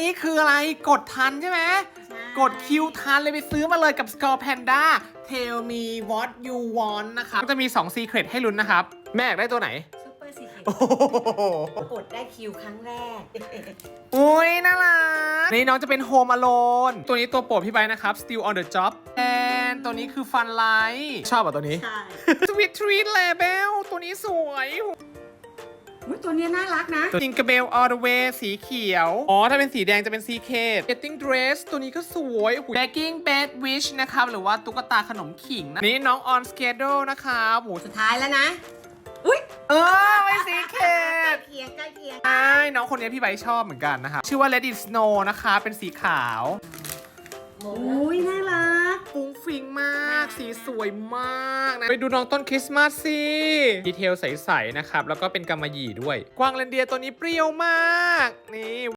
นี้คืออะไรกดทันใช่ไหมใช่กดคิวทันเลยไปซื้อมาเลยกับ Score Panda Tell me what you want นะครับก็จะมี 2 Secret ให้ลุ้นนะครับ แม่อยากได้ตัวไหนซุปเปอร์ซีเคทโอ้โหกดได้คิวครั้งแรก อุ้ยน่ารักนี่น้องจะเป็น Home Alone ตัวนี้ตัวโปรดพี่ไบร์ทนะครับ Still on the job and ตัวนี้คือ Fun Light ชอบอะตัวนี้ ใช่ Sweet Treat Label ตัวนี้สวย อุ๊ยตัวเนี้ยน่ารักนะตัว Tinkerbell All the Way สีเขียว อ๋อ ถ้าเป็นสีแดงจะเป็น Secret Getting Dress ตัวนี้ก็สวยโอ้โห Baking Bed Wish นะครับ หรือว่าตุ๊กตาขนมขิงนะ นี่น้อง On Schedule นะครับโอ้โหสุดท้ายแล้วนะ อุ้ยเออไม่ใกล้ Secret เคียงใกล้เคียง ใช่น้องคนนี้พี่ไบร์ทชอบเหมือนกันนะครับ ชื่อว่า Let It Snow นะคะ เป็นสีขาวอุ้ มาก สีสวยมากนะ ไปดูน้องต้นคริสต์มาสสิ ดีเทลใส ๆ นะครับ แล้วก็เป็นกำมะหยี่ด้วย กวางเรนเดียร์ตัวนี้เปรี้ยวมาก นี่